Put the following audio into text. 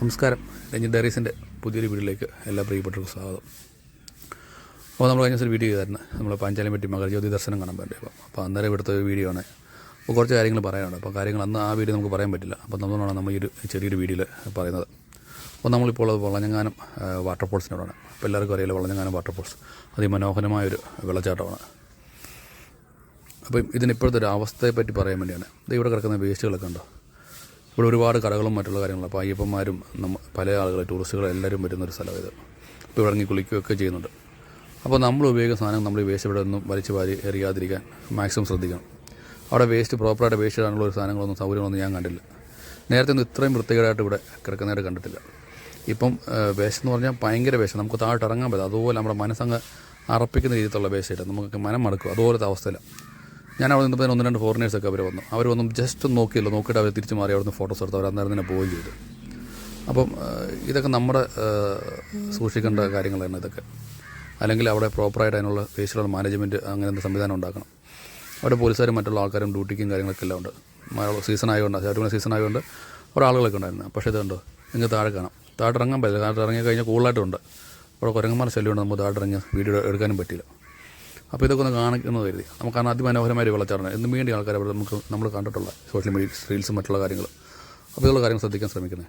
നമസ്കാരം. രഞ്ജിത് ഡയറീസിന്റെ പുതിയൊരു വീട്ടിലേക്ക് എല്ലാ പ്രിയപ്പെട്ടവർക്കും സ്വാഗതം. അപ്പോൾ നമ്മൾ കഴിഞ്ഞ ദിവസം വീഡിയോ ചെയ്തായിരുന്നു. നമ്മൾ പാഞ്ചാലം പറ്റി മകരജ്യോതി ദർശനം കാണാൻ പറ്റും അപ്പോൾ അപ്പോൾ അന്നേരം ഇവിടുത്തെ വീഡിയോ ആണ്. അപ്പോൾ കുറച്ച് കാര്യങ്ങൾ പറയാനുണ്ട്. അപ്പോൾ കാര്യങ്ങൾ അന്ന് ആ വീഡിയോ നമുക്ക് പറയാൻ പറ്റില്ല. അപ്പോൾ നമ്മളാണ് നമ്മൾ ഈ ഒരു ചെറിയൊരു വീഡിയോയിൽ പറയുന്നത്. അപ്പോൾ നമ്മളിപ്പോൾ ഉള്ളത് വളഞ്ഞങ്ങാനം വാട്ടർഫോൾസിനോടാണ് അപ്പോൾ എല്ലാവർക്കും അറിയാലോ വളഞ്ഞങ്ങാനം വാട്ടർഫോൾസ് അതിമനോഹരമായൊരു വെള്ളച്ചാട്ടമാണ്. അപ്പം ഇതിനിപ്പോഴത്തെ ഒരു അവസ്ഥയെ പറ്റി പറയാൻ വേണ്ടിയാണ്. ഇത് ഇവിടെ കിടക്കുന്ന വേസ്റ്റുകളൊക്കെ ഉണ്ടോ ഇവിടെ ഒരുപാട് കടകളും മറ്റുള്ള കാര്യങ്ങളും. അപ്പോൾ അയ്യപ്പന്മാരും നമ്മ പല ആളുകൾ ടൂറിസ്റ്റുകൾ എല്ലാവരും വരുന്ന ഒരു സ്ഥലം ഇത്. ഇപ്പോൾ ഇറങ്ങി കുളിക്കുകയൊക്കെ ചെയ്യുന്നുണ്ട്. അപ്പോൾ നമ്മൾ ഉപയോഗിക്കുന്ന സാധനം നമ്മൾ വേസ്റ്റ് ഇവിടെ ഒന്നും വലിച്ചു വാരി എറിയാതിരിക്കാൻ മാക്സിമം ശ്രദ്ധിക്കണം. അവിടെ വേസ്റ്റ് പ്രോപ്പറായിട്ട് വേസ്റ്റ് ഇടാനുള്ള ഒരു സാധനങ്ങളൊന്നും സൗകര്യങ്ങളൊന്നും ഞാൻ കണ്ടില്ല. നേരത്തെ ഒന്നും ഇത്രയും വൃത്തികേടായിട്ട് ഇവിടെ കിടക്കുന്നതായിട്ട് കണ്ടിട്ടില്ല. ഇപ്പം വേസ്റ്റ് എന്ന് പറഞ്ഞാൽ ഭയങ്കര വേസ്റ്റ് നമുക്ക് താഴോട്ട് ഇറങ്ങാൻ പറ്റില്ല. അതുപോലെ നമ്മുടെ മനസ്സങ്ങ് അറപ്പിക്കുന്ന രീതിയിലുള്ള വേസ്റ്റ് നമുക്ക് മനം മടക്കും അതുപോലത്തെ അവസ്ഥയിലാണ് ഞാൻ അവിടെ നിന്നപ്പോൾ ഒന്ന് രണ്ട് ഫോറിനേഴ്സൊക്കെ അവർ വന്നു. അവർ വന്നും ജസ്റ്റ് ഒന്ന് നോക്കിയില്ല. നോക്കിയിട്ട് അവർ തിരിച്ച് മാറി അവിടുന്ന് ഫോട്ടോസ് എടുത്ത് അവർ അന്നേരം തന്നെ പോവുകയും ചെയ്തു. അപ്പം ഇതൊക്കെ നമ്മുടെ സൂക്ഷിക്കേണ്ട കാര്യങ്ങളാണ് ഇതൊക്കെ. അല്ലെങ്കിൽ അവിടെ പ്രോപ്പറായിട്ട് അതിനുള്ള ഫേസിലുള്ള മാനേജ്മെന്റ് അങ്ങനത്തെ സംവിധാനം ഉണ്ടാക്കണം. അവിടെ പോലീസുകാരും മറ്റുള്ള ആൾക്കാരും ഡ്യൂട്ടിക്കും കാര്യങ്ങളൊക്കെ എല്ലാം ഉണ്ട്. മഴ സീസൺ ആയതുകൊണ്ട് ശബരിമല സീസൺ ആയതുകൊണ്ട് കുറേ ആളുകളൊക്കെ ഉണ്ടായിരുന്നു. പക്ഷേ ഇതുണ്ടോ? നിങ്ങൾക്ക് താഴെ കാണാം. താഴെ ഇറങ്ങാൻ പറ്റില്ല. താഴെ ഇറങ്ങി കഴിഞ്ഞാൽ കൂടുതലായിട്ടുണ്ട് അവിടെ കുരങ്ങന്മാർ ശല്യമുണ്ട് നമുക്ക് താഴെ ഇറങ്ങി വീഡിയോ എടുക്കാനും പറ്റില്ല. അപ്പോൾ ഇതൊക്കെ ഒന്ന് കാണിക്കുന്നത് കരുതി. നമുക്ക് അതിമനോഹരമായ ഒരു വെള്ളച്ചാട്ടമാണ് എന്നും വേണ്ടി ആൾക്കാർ അവിടെ നമുക്ക് നമ്മൾ കണ്ടിട്ടുള്ള സോഷ്യൽ മീഡിയ റീൽസും മറ്റുള്ള കാര്യങ്ങൾ അപ്പോൾ ഇതുള്ള കാര്യങ്ങൾ ശ്രദ്ധിക്കാൻ ശ്രമിക്കുന്നത്